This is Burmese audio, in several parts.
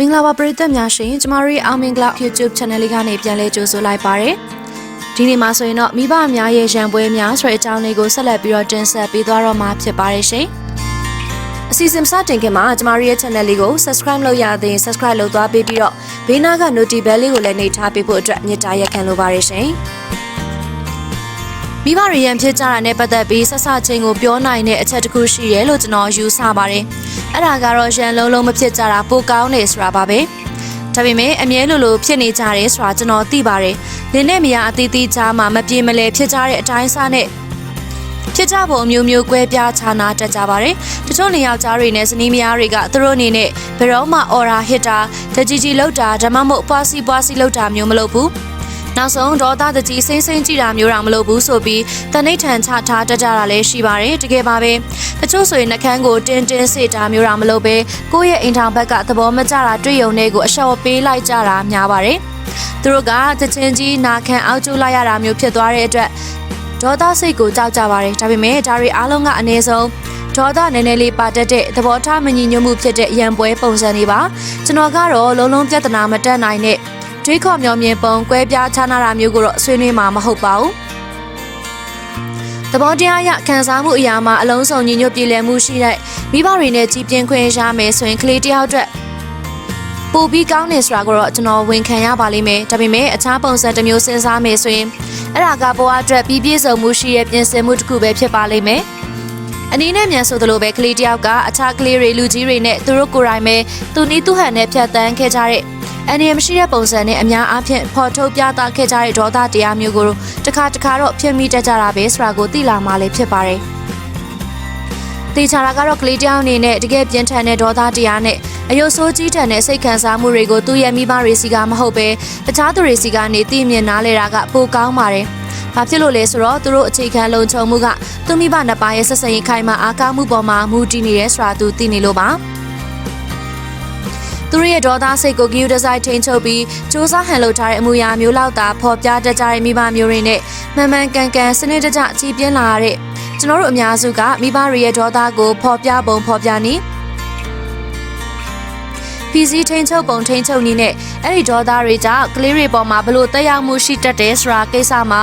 မင်္ဂလာပါပရိသတ်များရှင်ကျမတို့ရဲ့အောင်မင်္ဂလာ YouTube Channel လေးကနေပြန်လဲကြိုဆိုလိုက်ပါရစေဒီနေ့မှာဆိုရင်တော့မိဘများရဲ့ရံပွဲများဆိုတဲ့အကြောင်းလေးကိုဆက်လက်ပြီးတော့တင်ဆက်ပေးသွားတော့မှာဖြစ်ပါတယ်ရှင်အစီအစဉ်စတင်ခင်မှာကျမတို့ရဲ့ channel လေးကို subscribe လုပ်ရသေးရင် subscribe လုပ်သွားပေးပြီးတော့ဘေးနားက notification bell လေးကိုလည်းနှိပ်ထားပေးဖို့အတွက်မြစ်တာရက်ခံလိုပါတယ်ရှင် မိဘတွေရန်ဖြစ်ကြတာနဲ့ပတ်သက်ပြီးဆက်ဆချင်းကိုပြောနိုင်တဲ့အချက်တစ်ခုရှိရဲလို့ကျွန်တော်ယူဆပါတယ်။အဲ့ဒါကတော့ရန်လုံးလုံးမဖြစ်ကြတာပိုကောင်းနေဆိုတာပါပဲ။ဒါပေမဲ့အမြဲလိုလိုဖြစ်နေကြတယ်ဆိုတာကျွန်တော်သိပါတယ်။လင်းနဲ့မယားအသီးသီးကြားမှာမပြေမလဲဖြစ်ကြတဲ့အတိုင်းစားနဲ့ဖြစ်ကြပုံမျိုးမျိုးကွဲပြားခြားနာတတ်ကြပါတယ်။တချို့နေယောက်ျားတွေနဲ့ဇနီးမယားတွေကသူတို့အနေနဲ့ဘယ်တော့မှအော်ရာဟစ်တာတကြီးကြီးလောက်တာဓမ္မမို့ပွားစီပွားစီလောက်တာမျိုးမလုပ်ဘူး။ နောက်ဆုံးဒေါသတကြီးစိမ့်စိမ့်ကြည့်တာမျိုးတော့မလုပ်ဘူးဆိုပြီးတနိဋ္ဌံချထားတတ်ကြတာလည်းရှိပါတယ်တကယ်ပါပဲတချို့ဆိုရင်နှကန်းကိုတင်းတင်းစေတာမျိုးတော့မလုပ်ပဲကိုယ့်ရဲ့အိမ်ထောင်ဘက်ကသဘောမကျတာတွေ့ရုံနဲ့ကိုအလျှော့ပေးလိုက်ကြတာများပါတယ်သူတို့ကတချင်းကြီးနာခံအောက်ကျလိုက်ရတာမျိုးဖြစ်သွားတဲ့အတွက်ဒေါသစိတ်ကိုကြောက်ကြပါတယ်ဒါပေမဲ့ဒါတွေအားလုံးကအနည်းဆုံးဒေါသနည်းနည်းလေးပါတတ်တဲ့သဘောထားမညီညွတ်မှုဖြစ်တဲ့ရံပွဲပုံစံတွေပါကျွန်တော်ကတော့လုံးလုံးပြဿနာမတက်နိုင်တဲ့ တွေးခေါ်မျောမြင်ပုံကွဲပြားခြားနာတာမျိုးကိုတော့ဆွေးနွေးမှာမဟုတ်ပါဘူးသဘောတရားရခံစားမှုအရာမှာအလုံးစုံညီညွတ်ပြည်လည်မှုရှိတဲ့မိဘတွေနဲ့ကြီးပြင်းခွင့်ရမယ်ဆိုရင်ကလေးတယောက်အတွက်ပိုပြီးကောင်းနေဆိုတာကိုတော့ကျွန်တော်ဝန်ခံရပါလိမ့်မယ်ဒါပေမဲ့အခြားပုံစံတစ်မျိုးစဉ်းစားမယ်ဆိုရင်အဲ့ဒါကဘဝအတွက်ပြီးပြည့်စုံမှုရှိတဲ့ပြင်ဆင်မှုတစ်ခုပဲဖြစ်ပါလိမ့်မယ်အနည်းနဲ့မြန်ဆိုသလိုပဲကလေးတယောက်ကအခြားကလေးတွေလူကြီးတွေနဲ့သူတို့ကိုယ်တိုင်ပဲသူနီးသူဟန်နဲ့ဖြတ်တန်းခဲ့ကြတဲ့ အန်ဒီမရှိတဲ့ပုံစံနဲ့အများအားဖြင့်ဖော်ထုတ်ပြသခဲ့ကြတဲ့ဒေါသတရားမျိုးကိုတစ်ခါတစ်ခါတော့ဖြစ်မိတတ်ကြတာပဲဆိုတာကိုသိလာမှလည်းဖြစ်ပါတယ်။တေချာတာကတော့ကလေးတယောက်အနေနဲ့တကယ်ပြင်းထန်တဲ့ဒေါသတရားနဲ့အယုတ်ဆိုးကြီးထန်တဲ့စိတ်ခံစားမှုတွေကိုသူ့ရဲ့မိဘတွေစီကမဟုတ်ပဲတခြားသူတွေစီကနေသိမြင်နားလဲတာကပိုကောင်းပါတယ်။ဘာဖြစ်လို့လဲဆိုတော့သူတို့အခြေခံလုံခြုံမှုကသူမိဘနှစ်ပါးရဲ့ဆက်ဆံရေးခိုင်မာအားကောင်းမှုပေါ်မှာမူတည်နေတယ်ဆိုတာသူသိနေလို့ပါ။ သူတို့ရဲ့ဒေါသစိတ်ကိုဂီယူဒီဇိုင်းထိန်ချုပ်ပြီးစူးစမ်းဟန်လုပ်ထားတဲ့အမူအရာမျိုးလောက်သာဖော်ပြတတ်ကြတဲ့မိဘမျိုးတွေနဲ့မှန်မှန်ကန်ကန်စနစ်တကျကြည်ပြင်းလာရတဲ့ကျွန်တော်တို့အများစုကမိဘတွေရဲ့ဒေါသကိုဖော်ပြပုံဖော်ပြနေပီစီထိန်ချုပ်ပုံထိန်ချုပ်နည်းနဲ့အဲ့ဒီဒေါသတွေကြောင့်ကလေးတွေပေါ်မှာဘလို့တက်ရောက်မှုရှိတတ်တယ်ဆိုတာကိစ္စမှာ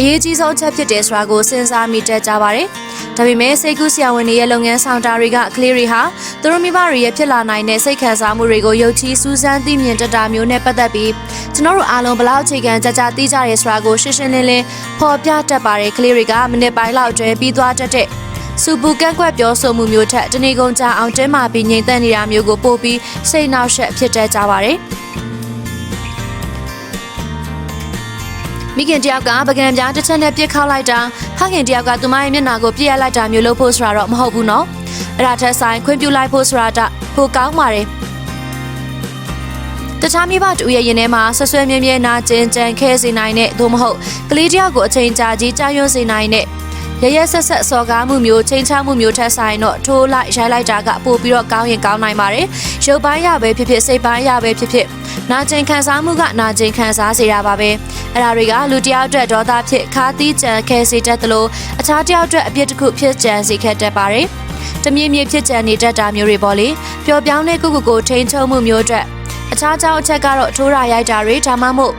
အရေးကြီးဆုံးချက်ဖြစ်တယ်ဆိုတာကိုစဉ်းစားမိတတ်ကြပါတယ်။ဒါပေမဲ့စိတ်ကူးဆရာဝန်တွေရဲ့လုပ်ငန်းဆောင်တာတွေကကလေးတွေဟာသူတို့မိဘတွေရဲ့ဖြစ်လာနိုင်တဲ့စိတ်ခံစားမှုတွေကိုယုံကြည်စူးစမ်းသိမြင်တတ်တာမျိုးနဲ့ပတ်သက်ပြီးကျွန်တော်တို့အားလုံးဘလောက်အခြေခံကြကြသိကြရဲဆိုတာကိုရှင်းရှင်းလင်းလင်းဖော်ပြတတ်ပါတယ်ကလေးတွေကမိနစ်ပိုင်းလောက်အတွင်းပြီးသွားတတ်တဲ့စူပူကန့်ကွက်ပြောဆိုမှုမျိုးထက်တနေကုန်ကြအောင်တင်းမာပြီးငြိမ်သက်နေတာမျိုးကိုပို့ပြီးစိတ်နှောက်ယှက်ဖြစ်တတ်ကြပါတယ်။ မိခင်တယောက်ကပကံပြားတစ်ချက်နဲ့ပြစ်ခောက်လိုက်တာဖခင်တယောက်ကသူမရဲ့မျက်နှာကိုပြစ်ရလိုက်တာမျိုးလုပ်ဖို့ဆိုတာတော့မဟုတ်ဘူးနော်အဲ့ဒါထက်ဆိုင်ခွင့်ပြုလိုက်ဖို့ဆိုတာတော့ပိုကောင်းပါတယ်တခြားမိဘတူရဲ့ရင်ထဲမှာဆွဆွဲမြဲမြဲနာကျင်ကြံခဲစေနိုင်တဲ့သို့မဟုတ်ကလေးတယောက်ကိုအချိန်ကြာကြီးကြာရွံ့စေနိုင်တဲ့ ရရဆက်ဆက်စော်ကားမှုမျိုးချိန်ချမှုမျိုးထက်ဆိုင်တော့ထိုးလိုက်ရိုက်လိုက်တာကပို့ပြီးတော့ကောင်းရင်ကောင်းနိုင်ပါတယ်ရုပ်ပိုင်းရပဲဖြစ်ဖြစ်စိတ်ပိုင်းရပဲဖြစ်ဖြစ်နာကျင်ခံစားမှုကနာကျင်ခံစားစေတာပါပဲအဲ့ဒါတွေကလူတယောက်အတွက်ဒေါသဖြစ်ခါသီးကြံခဲစေတတ်သလိုအခြားတယောက်အတွက်အပြစ်တစ်ခုဖြစ်ကြံစေခဲ့တတ်ပါတယ်တမြင့်မြင့်ဖြစ်ကြံနေတတ်တာမျိုးတွေပေါ့လေပျော်ပြောင်းတဲ့ကိုကိုကိုထိန်ချုံမှုမျိုးအတွက်အခြားကြောင်းအချက်ကတော့ထိုးရရိုက်တာတွေဒါမှမဟုတ်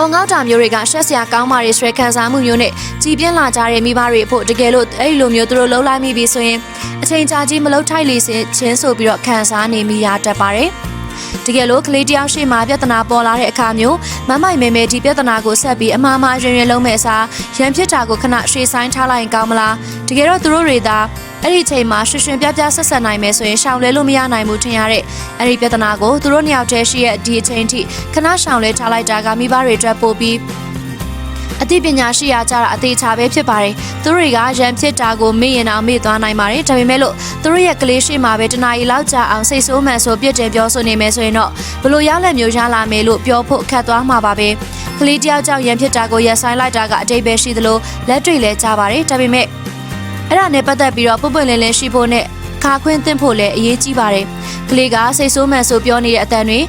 အုံငေါတာမျိုးတွေကရှက်စရာကောင်းပါတွေဆွဲခံစားမှုမျိုးနဲ့ကြည်ပြင်းလာကြတဲ့မိဘတွေအဖို့တကယ်လို့အဲ့ဒီလိုမျိုးသူတို့လှုပ်လိုက်မိပြီဆိုရင်အချိန်ကြာကြီးမလှုပ်ထိုက်လေစချင်းဆိုပြီးတော့ခံစားနေမိရတတ်ပါတယ်။တကယ်လို့ကလေးတယောက်ရှိမှပြဿနာပေါ်လာတဲ့အခါမျိုးမမိုင်မဲမဲဒီပြဿနာကိုဆက်ပြီးအမှားမှားရင်ရင်လုံးမဲ့အစားရန်ဖြစ်တာကိုခဏရှေ့ဆိုင်ထားလိုက်ရင်ကောင်းမလားတကယ်တော့သူတို့တွေသာအဲ့ဒီချိန်မှာရွှင်ရွှင်ပြပြဆက်ဆက်နိုင်မယ်ဆိုရင်ရှောင်လဲလို့မရနိုင်ဘူးထင်ရတဲ့အဲ့ဒီပြဿနာကိုသူတို့နှစ်ယောက်တည်းရှိရဲ့ဒီအချိန်ထိခဏရှောင်လဲထားလိုက်တာကမိဘတွေအတွက်ပို့ပြီး အသိပညာရှိရကြတာအသေးချာပဲဖြစ်ပါတယ်။သူတို့တွေကရန်ဖြစ်တာကိုမေ့ရင်အောင်မေ့သွားနိုင်ပါတယ်။ဒါပေမဲ့လို့သူတို့ရဲ့ကလေးရှိမှပဲတနာရီလောက်ကြာအောင်စိတ်ဆိုးမှန်ဆိုပြစ်တင်ပြောဆိုနေမယ်ဆိုရင်တော့ဘလို့ရလက်မျိုးရလာမယ်လို့ပြောဖို့ခက်သွားမှာပါပဲ။ကလေးတယောက်ကြောင့်ရန်ဖြစ်တာကိုရက်ဆိုင်လိုက်တာကအတိတ်ပဲရှိသလိုလက်တွေလည်းကြပါတယ်။ဒါပေမဲ့အဲ့ဒါနဲ့ပတ်သက်ပြီးတော့ပုပ်ပွင့်လင်းလင်းရှိဖို့နဲ့ခါခွင်းသင့်ဖို့လည်းအရေးကြီးပါတယ်။ကလေးကစိတ်ဆိုးမှန်ဆိုပြောနေတဲ့အတန်တွေ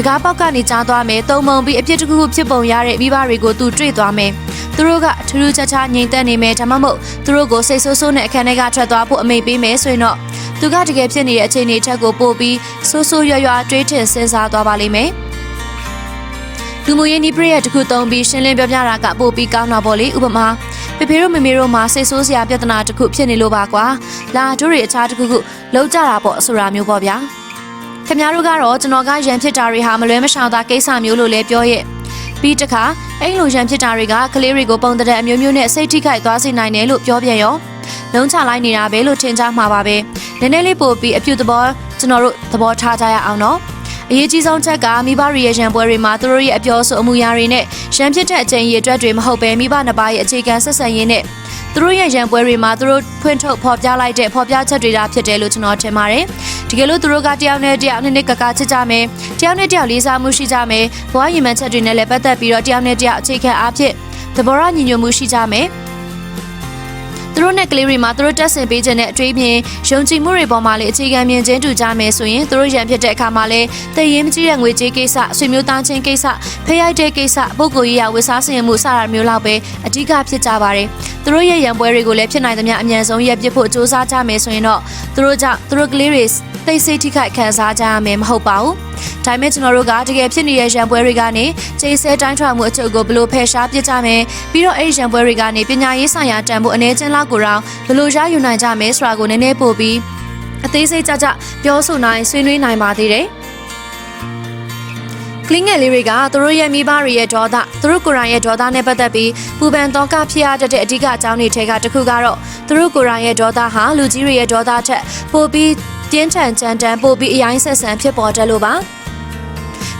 ဒကားပေါက်ကနေကြားသွားမယ်တုံမုံပြီးအပြစ်တစ်ခုခုဖြစ်ပုံရတဲ့မိဘတွေကိုသူတွေ့သွားမယ်သူတို့ကထူးထူးခြားခြားငြိမ်သက်နေမယ်ဒါမှမဟုတ်သူတို့ကိုစိတ်ဆိုးဆိုးနဲ့အခန်းထဲကထွက်သွားဖို့အမိန့်ပေးမယ်ဆိုရင်တော့သူကတကယ်ဖြစ်နေတဲ့အခြေအနေချက်ကိုပို့ပြီးဆိုးဆိုးရွားရွားတွေးထင်စဉ်းစားသွားပါလိမ့်မယ်လူမှုရေးနီးပရိယတ်တစ်ခုသုံးပြီးရှင်းလင်းပြောပြတာကပို့ပြီးကောင်းတာပေါ့လေဥပမာဖေဖေတို့မေမေတို့မှာစိတ်ဆိုးစရာပြဿနာတစ်ခုဖြစ်နေလို့ပါကွာလာတို့တွေအခြားတစ်ခုခုလောက်ကြတာပေါ့ဆိုတာမျိုးပေါ့ဗျာ ခင်ဗျားတို့ကတော့ကျွန်တော်ကရန်ဖြစ်တာတွေဟာမလွဲမရှောင်သာကိစ္စမျိုးလို့လည်းပြောရဲ့ပြီးတခါအဲ့လိုရန်ဖြစ်တာတွေကကလေးတွေကိုပုံတဲ့အမျိုးမျိုးနဲ့စိတ်ထိခိုက်သွားစေနိုင်တယ်လို့ပြောပြန်ရောလုံးချလိုက်နေတာပဲလို့ထင်ကြမှာပါပဲနည်းနည်းလေးပို့ပြီးအပြုသဘောကျွန်တော်တို့သဘောထားကြရအောင်နော်အရေးကြီးဆုံးချက်ကမိဘတွေရဲ့ရန်ပွဲတွေမှာသူတို့ရဲ့အပြောဆိုအမူအရာတွေနဲ့ရန်ဖြစ်တဲ့အချိန်ရည်အတွက်တွေမဟုတ်ပဲမိဘနှစ်ပါးရဲ့အခြေခံဆက်ဆံရေးနဲ့သူတို့ရဲ့ရန်ပွဲတွေမှာသူတို့ဖွင့်ထုတ်ဖော်ပြလိုက်တဲ့ဖော်ပြချက်တွေဒါဖြစ်တယ်လို့ကျွန်တော်ထင်ပါတယ်။ တကယ်လို့သူတို့ကတယောက်နဲ့တယောက်နှစ်နှစ်ကကချစ်ကြမယ်။တယောက်နဲ့တယောက်လေးစားမှုရှိကြမယ်။ဘဝရည်မှန်းချက်တွေနဲ့လည်းပတ်သက်ပြီးတော့တယောက်နဲ့တယောက်အခြေခံအားဖြင့်သဘောရညီညွတ်မှုရှိကြမယ်။ သူတို့နဲ့ကလေးတွေမှာသူတို့တက်ဆင်ပေးခြင်းနဲ့အတွေ့အမြင်ယုံကြည်မှုတွေပေါ်မှာလည်းအခြေခံမြင်ချင်းတူကြမယ်ဆိုရင်သူတို့ရန်ဖြစ်တဲ့အခါမှာလည်းတည်ရင်မကြီးတဲ့ငွေကြေးကိစ္စဆွေမျိုးသားချင်းကိစ္စဖျက်ရိုက်တဲ့ကိစ္စပုဂ္ဂိုလ်ရေးရဝတ်စားဆင်မှုစတာမျိုးလောက်ပဲအဓိကဖြစ်ကြပါတယ်သူတို့ရဲ့ရန်ပွဲတွေကိုလည်းဖြစ်နိုင်သမျှအမြန်ဆုံးရပ်ပစ်ဖို့စ조사ကြမယ်ဆိုရင်တော့သူတို့ကြောင့်သူတို့ကလေးတွေသိစိတ်ထိခိုက်ခံစားကြရမယ်မဟုတ်ပါဘူး။ဒါပေမဲ့ကျွန်တော်တို့ကတကယ်ဖြစ်နေတဲ့ရန်ပွဲတွေကနေခြေဆဲတိုင်းထွာမှုအချုပ်ကိုဘယ်လိုဖယ်ရှားပစ်ကြမယ်ပြီးတော့အဲ့ဒီရန်ပွဲတွေကနေပညာရေးဆိုင်ရာတန်ဖိုးအနေချင်းလောက်ကိုတော့ဘယ်လိုရယူနိုင်ကြမယ်ဆိုတာကိုနည်းနည်းပို့ပြီးအသေးစိတ်ကြကြပြောဆိုနိုင်ဆွေးနွေးနိုင်ပါသေးတယ်။ကလင်းငယ်လေးတွေကသူတို့ရဲ့မိဘတွေရဲ့ဒေါသသူတို့ကိုယ်တိုင်ရဲ့ဒေါသနဲ့ပတ်သက်ပြီးပူပန်တော့ကဖြစ်ရတဲ့အဓိကအကြောင်းတွေထဲကတစ်ခုကတော့သူတို့ကိုယ်တိုင်ရဲ့ဒေါသဟာလူကြီးတွေရဲ့ဒေါသထက်ပိုပြီးပြင်းထန်ကြမ်းတမ်းပိုပြီးအယိုင်းဆက်ဆန်ဖြစ်ပေါ်တယ်လို့ပါ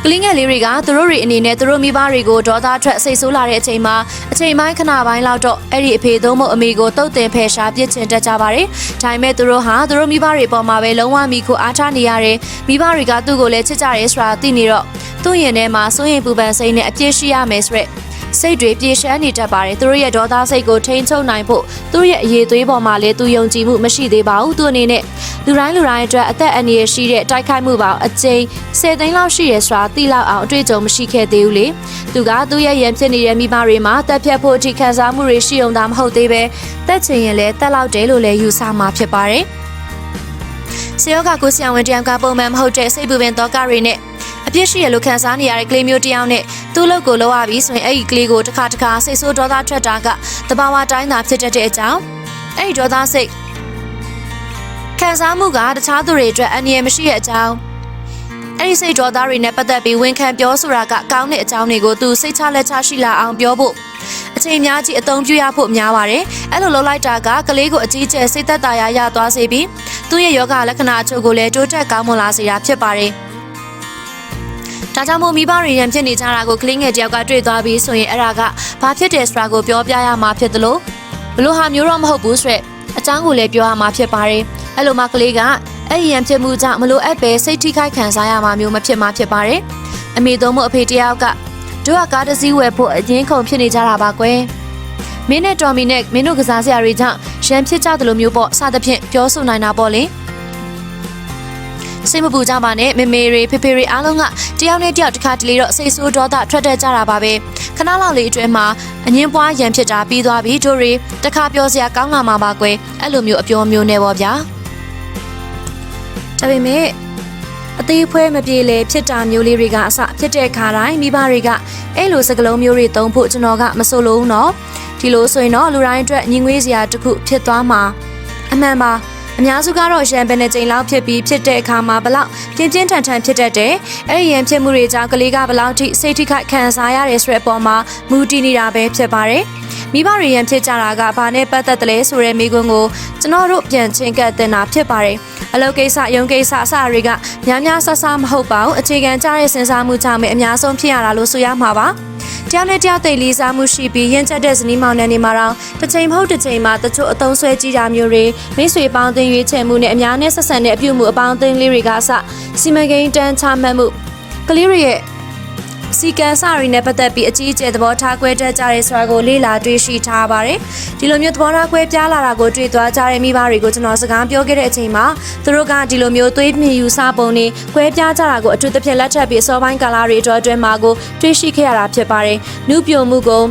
ကလင်းငယ်လေးတွေကသူတို့တွေအနေနဲ့သူတို့မိဘတွေကိုဒေါသထွက်စိတ်ဆိုးလာတဲ့အချိန်မှာအချိန်ပိုင်းခဏပိုင်းလောက်တော့အဲ့ဒီအဖေသုံးမို့အမေကိုတုတ်တင်ဖယ်ရှားပစ်ချင်တတ်ကြပါတယ်။ဒါပေမဲ့သူတို့ဟာသူတို့မိဘတွေပေါ်မှာပဲလုံးဝမိခိုအားထားနေရတယ်။မိဘတွေကသူ့ကိုလည်းချစ်ကြရဲဆိုတာသိနေတော့သူ့ရင်ထဲမှာစိုးရင်ပူပန်စိတ်နဲ့အပြည့်ရှိရမယ်ဆိုရက် စိတ်တွေပြေရှမ်းနေတတ်ပါတယ်သူတို့ရဲ့ဒေါသစိတ်ကိုထိန်းချုပ်နိုင်ဖို့သူတို့ရဲ့အရေးသွေးပေါ်မှာလည်းသူယုံကြည်မှုမရှိသေးပါဘူးသူအနေနဲ့လူတိုင်းလူတိုင်းအတွက်အသက်အန္တရာယ်ရှိတဲ့တိုက်ခိုက်မှုပေါင်းအကျိန်10သိန်းလောက်ရှိရဆိုတာသိလောက်အောင်အတွေ့အကြုံမရှိခဲ့သေးဘူးလေသူကသူ့ရဲ့ရန်ဖြစ်နေတဲ့မိဘတွေမှာတက်ဖြတ်ဖို့အထိခံစားမှုတွေရှိုံသာမဟုတ်သေးပဲတက်ချင်ရင်လည်းတက်လောက်တယ်လို့လည်းယူဆမှာဖြစ်ပါတယ်ဆေယောဂကိုဆရာဝန်တယောက်ကပုံမှန်မဟုတ်တဲ့စိတ်ပူပင်သောကတွေနဲ့ အပြစ်ရှိရလို့ခံစားနေရတဲ့ကလေးမျိုးတစ်ယောက်နဲ့သူ့လုပ်ကိုလောက်ရပြီဆိုရင်အဲ့ဒီကလေးကိုတစ်ခါတစ်ခါစိတ်ဆိုးဒေါသထွက်တာကတဘာဝတိုင်းသာဖြစ်တတ်တဲ့အကြောင်းအဲ့ဒီဒေါသစိတ်ခံစားမှုကတခြားသူတွေအတွက်အန္တရာယ်မရှိတဲ့အကြောင်းအဲ့ဒီစိတ်ဒေါသတွေနဲ့ပတ်သက်ပြီးဝန်ခံပြောဆိုတာကကောင်းတဲ့အကြောင်းတွေကိုသူစိတ်ချလက်ချရှိလာအောင်ပြောဖို့အချိန်များကြီးအသုံးပြုရဖို့များပါတယ်အဲ့လိုလုပ်လိုက်တာကကလေးကိုအကြီးကျယ်စိတ်သက်သာရရသွားစေပြီးသူ့ရဲ့ယောဂလက္ခဏာအချို့ကိုလည်းတိုးတက်ကောင်းမွန်လာစေတာဖြစ်ပါတယ် ဒါကြောင့်မို့မိဘတွေရန်ဖြစ်နေကြတာကိုကလေးငယ်တယောက်ကတွေ့သွားပြီးဆိုရင်အဲ့ဒါကဘာဖြစ်တယ်ဆိုတာကိုပြောပြရမှာဖြစ်သလိုဘလို့ဟာမျိုးတော့မဟုတ်ဘူးဆိုရက်အချောင်းကိုလည်းပြောရမှာဖြစ်ပါတယ်အဲ့လိုမှကလေးကအဲ့ဒီရန်ဖြစ်မှုကြောင့်မလို့အပ်ပဲစိတ်ထိခိုက်ခံစားရမှာမျိုးမဖြစ်မှာဖြစ်ပါတယ်အမေသုံးမို့အဖေတယောက်ကတို့ကကားတစ်စီးဝယ်ဖို့အရင်ခုန်ဖြစ်နေကြတာပါကွယ်မင်းနဲ့တော်မီနဲ့မင်းတို့ကစားစရာတွေကြောင့်ရန်ဖြစ်ကြတယ်လို့မျိုးပေါ့စသဖြင့်ပြောဆိုနိုင်တာပေါ့လေ စိတ်မပူကြပါနဲ့မေမေတွေဖေဖေတွေအားလုံးကတယောက်နဲ့တယောက်တစ်ခါတလေတော့စိတ်ဆိုးဒေါသထွက်တတ်ကြတာပါပဲခဏလောက်လေးအတွင်းမှာအငင်းပွားရန်ဖြစ်တာပြီးသွားပြီတို့တွေတခါပြောစရာကောင်းလာမှာပါကွယ်အဲ့လိုမျိုးအပြောမျိုးနဲ့ပေါ့ဗျာဒါပေမဲ့အသေးဖွဲမပြေလေဖြစ်တာမျိုးလေးတွေကအစဖြစ်တဲ့ခါတိုင်းမိဘတွေကအဲ့လိုစကလုံးမျိုးတွေသုံးဖို့ကျွန်တော်ကမဆိုလို့နော်ဒီလိုဆိုရင်တော့လူတိုင်းအတွက်ညီငွေးစရာတစ်ခုဖြစ်သွားမှာအမှန်ပါ အများစုကတော့ရန်ပင်နဲ့ချိန်လောက်ဖြစ်ပြီးဖြစ်တဲ့အခါမှာဘလောက်ပြင်းပြင်းထန်ထန်ဖြစ်တတ်တယ်။အဲ့ဒီရန်ဖြစ်မှုတွေကြောင့်ကလေးကဘလောက်ထိစိတ်ထိခိုက်ခံစားရတယ်ဆိုတဲ့အပေါ်မှာမူတည်နေတာပဲဖြစ်ပါတယ်။မိဘတွေရန်ဖြစ်ကြတာကဘာနဲ့ပတ်သက်တယ်လဲဆိုတဲ့မိကွန်းကိုကျွန်တော်တို့ပြန်ချင်းကပ်တင်တာဖြစ်ပါတယ်။အလုပ်ကိစ္စရုံးကိစ္စအစတွေကများများဆဆမဟုတ်ပါဘူး။အခြေခံကြတဲ့စဉ်းစားမှုကြောင့်ပဲအများဆုံးဖြစ်ရတာလို့ဆိုရမှာပါ။ တယောက်နဲ့တယောက်သိလေးစားမှုရှိပြီးရင်ချက်တဲ့ဇနီးမောင်နှံတွေမှာတော့တစ်ချိန်မဟုတ်တစ်ချိန်မှာတချို့အသုံးဆွဲကြည့်တာမျိုးတွေမိတ်ဆွေပေါင်းသင်းရွေးချယ်မှုနဲ့အများနဲ့ဆက်ဆံတဲ့အပြုမှုအပေါင်းအသင်းလေးတွေကအစစီမံကိန်းတန်းချမှတ်မှုကလေးတွေရဲ့ စီကံစရီနဲ့ပတ်သက်ပြီးအကြီးအကျယ်သဘောထားကွဲတက်ကြရဲဆိုတာကိုလေ့လာတွေ့ရှိထားပါတယ်ဒီလိုမျိုးသဘောထားကွဲပြားလာတာကိုတွေ့သွားကြတဲ့မိဘတွေကိုကျွန်တော်စကားပြောခဲ့တဲ့အချိန်မှာသူတို့ကဒီလိုမျိုးသွေးမြင်ယူစပုံတွေကွဲပြားကြတာကိုအထူးသဖြင့်လက်ထပ်ပြီးအစောပိုင်းကာလတွေအတွက်အတွင်းမှာကိုတွေ့ရှိခဲ့ရတာဖြစ်ပါတယ်နုပြိုမှုကို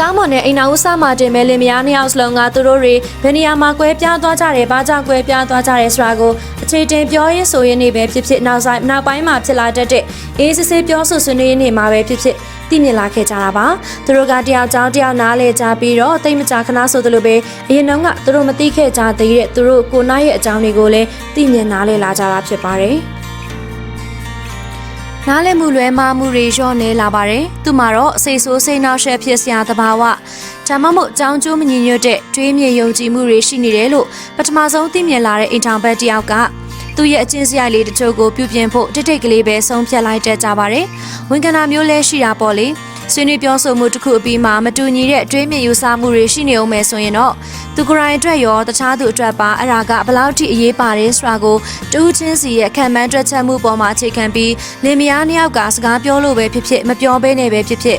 ကောင်းမွန်တဲ့အိမ်နာဦးစမှတင်မဲ့လင်မယားနှစ်ယောက်စလုံးကသူတို့တွေဘယ်နေရာမှာကွဲပြားသွားကြတယ်၊ဘာကြောင့်ကွဲပြားသွားကြတယ်ဆိုတာကိုအခြေတင်ပြောရင်းဆိုရင်းနေပဲဖြစ်ဖြစ်နောက်ဆိုင်နောက်ပိုင်းမှာဖြစ်လာတတ်တဲ့အေးစစ်စစ်ပြောဆိုဆွေးနွေးနေမှာပဲဖြစ်ဖြစ်သိမြင်လာခဲ့ကြတာပါသူတို့ကတယောက်ကြောင်းတယောက်နားလဲကြပြီးတော့တိတ်မကြခဏဆိုသလိုပဲအရင်တုန်းကသူတို့မသိခဲ့ကြသေးတဲ့သူတို့ကိုနိုင်ရဲ့အကြောင်းတွေကိုလည်းသိမြင်နားလဲလာကြတာဖြစ်ပါတယ် နားလည်မှုလွဲမှားမှုတွေလျော့နေလာပါတယ်။သူမှာတော့စိတ်ဆိုးစိတ်နှောက်ရှက်ဖြစ်စရာသဘာဝဒါမှမဟုတ်ကြောင်းကျိုးမညီညွတ်တဲ့တွေးမြေယုံကြည်မှုတွေရှိနေတယ်လို့ပထမဆုံးသိမြင်လာတဲ့အိမ်ထောင်ဘက်တယောက်ကသူ့ရဲ့အချင်းစရိုက်လေးတချို့ကိုပြုပြင်ဖို့တိတ်တိတ်ကလေးပဲဆုံးဖြတ်လိုက်တတ်ကြပါတယ်။ဝန်ကနာမျိုးလဲရှိတာပေါ့လေ။ ဆွေးနွေးပြောဆိုမှုတစ်ခုအပြီးမှာမတူညီတဲ့တွေးမြေယူဆမှုတွေရှိနေအောင်မယ်ဆိုရင်တော့သူကိုယ်တိုင်အတွက်ရောတခြားသူအတွက်ပါအရာကဘယ်လောက်ထိအရေးပါတယ်ဆိုတာကိုတူးချင်းစီရဲ့ခံမှန်းတွက်ချက်မှုပေါ်မှာအခြေခံပြီးလင်မယားနှစ်ယောက်ကစကားပြောလို့ပဲဖြစ်ဖြစ်မပြောဘဲနဲ့ပဲဖြစ်ဖြစ်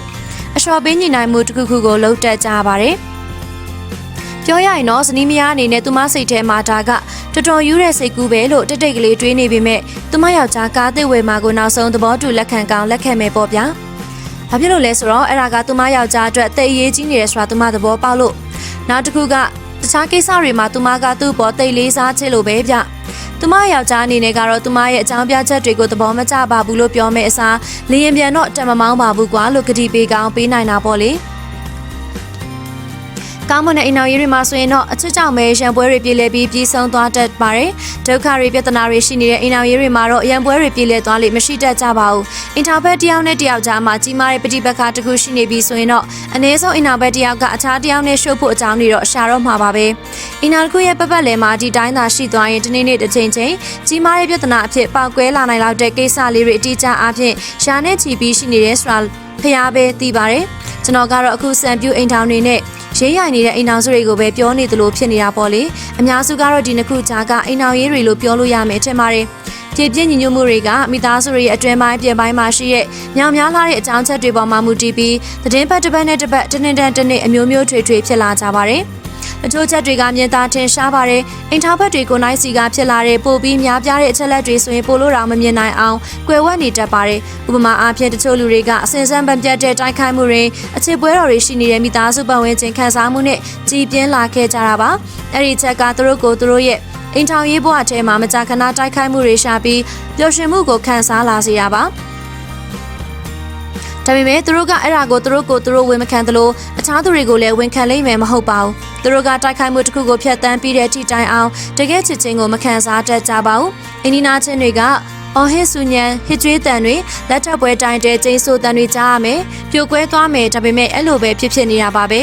အလျှော်ပေးညီနိုင်မှုတစ်ခုခုကိုလှုပ်တက်ကြပါတယ်။ပြောရရင်တော့ဇနီးမယားအနေနဲ့သူမစိတ်ထဲမှာဒါကတော်တော်ယူတဲ့စိတ်ကူးပဲလို့တိတ်တိတ်ကလေးတွေးနေပေမဲ့သူမယောက်ျားကားသိဝယ်မှာကိုနောက်ဆုံးသဘောတူလက်ခံကောင်းလက်ခံမယ်ပေါ့ဗျာ။ ဘာဖြစ်လို့လဲဆိုတော့အဲ့ဒါကသူမယောက်ျားအတွက်တိတ်ရေးကြီးနေတယ်ဆိုတာသူမသဘောပေါက်လို့နောက်တစ်ခုကတခြားကိစ္စတွေမှာသူမကသူ့ပေါ်တိတ်လေးစားချစ်လို့ပဲဗျ။သူမယောက်ျားအနေနဲ့ကတော့သူမရဲ့အကြောင်းပြချက်တွေကိုသဘောမကျပါဘူးလို့ပြောမဲ့အစားလင်းရင်ပြန်တော့တမမောင်းပါဘူးကွာလို့ကတိပေးကောင်းပေးနိုင်တာပေါ့လေ။ ကောင်းမွန်တဲ့အိမ်တော်ရေးတွေမှာဆိုရင်တော့အချစ်ကြောင့်ပဲရံပွဲတွေပြည်လဲပြီးပြီးဆုံးသွားတတ်ပါတယ်။ဒုက္ခတွေပြဿနာတွေရှိနေတဲ့အိမ်တော်ရေးတွေမှာတော့ရံပွဲတွေပြည်လဲသွားလိမ့်မရှိတတ်ကြပါဘူး။အင်တာဘက်တယောက်နဲ့တယောက်ကြားမှာကြီးမားတဲ့ပဋိပက္ခတစ်ခုရှိနေပြီဆိုရင်တော့အနည်းဆုံးအင်တာဘက်တယောက်ကအခြားတယောက်နဲ့ရှုပ်ဖို့အကြောင်းတွေတော့ရှာတော့မှာပါပဲ။အင်တာတစ်ခုရဲ့ပတ်ပတ်လည်မှာဒီတိုင်းသာရှိသွားရင်ဒီနေ့နေ့တစ်ချိန်ချိန်ကြီးမားတဲ့ပြဿနာအဖြစ်ပေါက်ကွဲလာနိုင်လောက်တဲ့ကိစ္စလေးတွေအတိအကျအဖြစ်ရှာနဲ့ချီပြီးရှိနေတယ်ဆိုတာဖျားပဲသိပါတယ်။ကျွန်တော်ကတော့အခုစံပြူအိမ်ထောင်တွေနဲ့ ရေးရိုင်နေတဲ့အိမ်အောင်စုတွေကိုပဲပြောနေသလိုဖြစ်နေတာပေါ့လေအများစုကတော့ဒီနှစ်ခုကြားကအိမ်အောင်ရေးတွေလို့ပြောလို့ရမယ်ထင်ပါတယ်ပြည့်ပြည့်ညီညွတ်မှုတွေကမိသားစုတွေရဲ့အတွင်းပိုင်းပြင်ပိုင်းမှာရှိတဲ့ညောင်များလာတဲ့အကြောင်းချက်တွေပေါ်မှာမူတည်ပြီးသတင်းပတ်တစ်ပတ်နဲ့တစ်ပတ်တနေ့တန်းတနေ့အမျိုးမျိုးထွေထွေဖြစ်လာကြပါတယ် အချို့ချက်တွေကမြင်သာထင်ရှားပါတယ်အိမ်ထောင်ဘက်တွေကိုနိုင်စီကဖြစ်လာတဲ့ပိုပြီးများပြားတဲ့အချက်လက်တွေဆိုရင်ပိုလို့တော့မမြင်နိုင်အောင်ကွယ်ဝတ်နေတတ်ပါတယ်ဥပမာအားဖြင့်တချို့လူတွေကအစင်စမ်းပံပြတ်တဲ့တိုက်ခိုက်မှုတွေအချစ်ပွဲတော်တွေရှိနေတဲ့မိသားစုပတ်ဝန်းကျင်ခံစားမှုနဲ့ကြည်ပြင်းလာခဲ့ကြတာပါအဲ့ဒီချက်ကသူတို့ကိုသူတို့ရဲ့အိမ်ထောင်ရေးဘဝထဲမှာမကြာခဏတိုက်ခိုက်မှုတွေရှာပြီးပျော်ရွှင်မှုကိုခံစားလာစေရပါ ဒါပေမဲ့သူတို့ကအဲ့ဒါကိုသူတို့ကိုသူတို့ဝန်မခံသလိုအခြားသူတွေကိုလည်းဝန်ခံလိမ့်မယ်မဟုတ်ပါဘူးသူတို့ကတိုက်ခိုက်မှုတစ်ခုကိုဖျက်ဆီးပြီးတဲ့အထိတိုင်အောင်တကယ်ချစ်ချင်းကိုမခံစားတတ်ကြပါဘူးအင်းနီနာချင်းတွေကအော်ဟစ်ဆူညံဟစ်ကြွေးတန်တွေလက်ထပ်ပွဲတိုင်းတဲ့ကျင်းဆိုတန်တွေကြားရမယ်ပြိုကွဲသွားမယ်ဒါပေမဲ့အဲ့လိုပဲဖြစ်ဖြစ်နေတာပါပဲ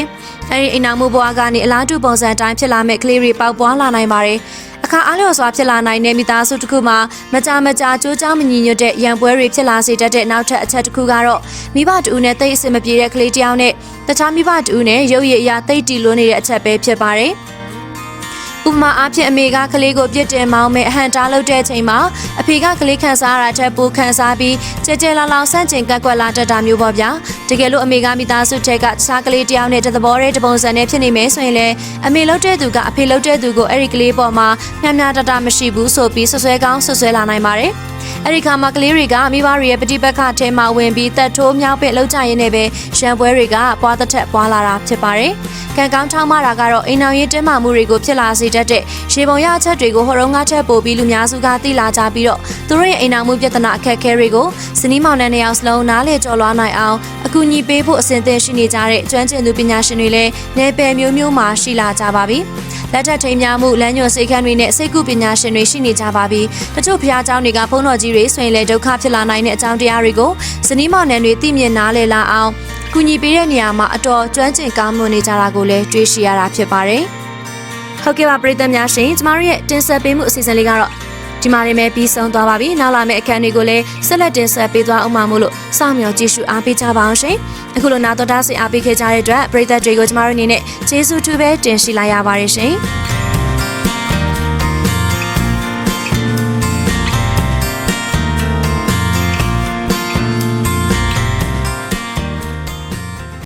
အဲ့ဒီအိမ်နာမှုဘွားကနေအလားတူပုံစံတိုင်းဖြစ်လာမဲ့ကလေးတွေပေါက်ပွားလာနိုင်ပါတယ် အခါအားလျော်စွာဖြစ်လာနိုင်တဲ့မိသားစုတစ်ခုမှာမကြာမကြာကြိုးကြောင်းမညီညွတ်တဲ့ရံပွဲတွေဖြစ်လာစေတတ်တဲ့နောက်ထပ်အချက်တစ်ခုကတော့မိဘတူနဲ့တိတ်အဆင်မပြေတဲ့ကလေးတစ်ယောက်နဲ့တခြားမိဘတူနဲ့ရုပ်ရည်အရာတိတ်တီလွန်းနေတဲ့အချက်ပဲဖြစ်ပါတယ်။ ဥပမာအားဖြင့်အမေကကလေးကိုပြစ်တင်မောင်းမဲ့အဟန်တားလုပ်တဲ့အချိန်မှာအဖေကကလေးခံစားရတာချက်ပိုခံစားပြီးကြဲကြဲလောင်လောင်ဆန့်ကျင်ကက်ကွက်လာတတ်တာမျိုးပေါ့ဗျာတကယ်လို့အမေကမိသားစုထက်ကတခြားကလေးတယောက်နဲ့တသဘောတည်းတပုံစံနဲ့ဖြစ်နေမယ်ဆိုရင်လည်းအမေလုပ်တဲ့သူကအဖေလုပ်တဲ့သူကိုအဲ့ဒီကလေးပေါ်မှာမျှမျှတတမရှိဘူးဆိုပြီးဆွဆွဲကောင်းဆွဆွဲလာနိုင်ပါတယ် အဲ့ဒီခါမှာကလေးတွေကမိဘတွေရဲ့ပฏิပတ်ခထဲမှာဝင်ပြီးတက်ထိုးမြောက်ပစ်လောက်ကြရင်းနဲ့ပဲရှံပွဲတွေကပွားသက်ထက်ပွားလာတာဖြစ်ပါတယ်။ကံကောင်းထောင်းမတာကတော့အိမ်အောင်ရေးတင်းမာမှုတွေကိုဖြစ်လာစေတတ်တဲ့ရေပုံရအချက်တွေကိုဟိုတုန်းကချက်ပို့ပြီးလူများစုကသိလာကြပြီးတော့သူတို့ရဲ့အိမ်အောင်မှုပြဿနာအခက်အခဲတွေကိုစနီးမောင်နှံနှစ်ယောက်စလုံးနားလေကျော်လွှားနိုင်အောင်အကူအညီပေးဖို့အစဉ်သင့်ရှိနေကြတဲ့ကျွမ်းကျင်သူပညာရှင်တွေလည်းနယ်ပယ်မျိုးမျိုးမှာရှိလာကြပါပြီ။လက်ထက်ထိမ်းများမှုလမ်းညွှန်စိတ်ခန်းတွေနဲ့စိတ်ကူပညာရှင်တွေရှိနေကြပါပြီ။တချို့ဖျားเจ้าတွေကဖုန်းတော် ကြီးတွေဆိုရင်လည်းဒုက္ခဖြစ်လာနိုင်တဲ့အကြောင်းတရားတွေကိုဇနီးမောင်နှံတွေသိမြင်နားလည်လာအောင်ကူညီပေးတဲ့နေရာမှာအတော်ကျွမ်းကျင်ကောင်းမွန်နေကြတာကိုလည်းတွေ့ရှိရတာဖြစ်ပါတယ်။ဟုတ်ကဲ့ပါပရိသတ်များရှင်ကျမတို့ရဲ့တင်ဆက်ပေးမှုအစီအစဉ်လေးကတော့ဒီမှာနေမဲ့ပြီးဆုံးသွားပါပြီ။နောက်လာမယ့်အခန်းတွေကိုလည်းဆက်လက်တင်ဆက်ပေးသွားအောင်ပါမို့လို့စောင့်မျှော်ကြည့်ရှုအားပေးကြပါအောင်ရှင်။အခုလိုနာတော်တာဆင်အားပေးခဲ့ကြတဲ့အတွက်ပရိသတ်တွေကိုကျမတို့အနေနဲ့ကျေးဇူးတူပဲတင်ရှိလိုက်ရပါတယ်ရှင်။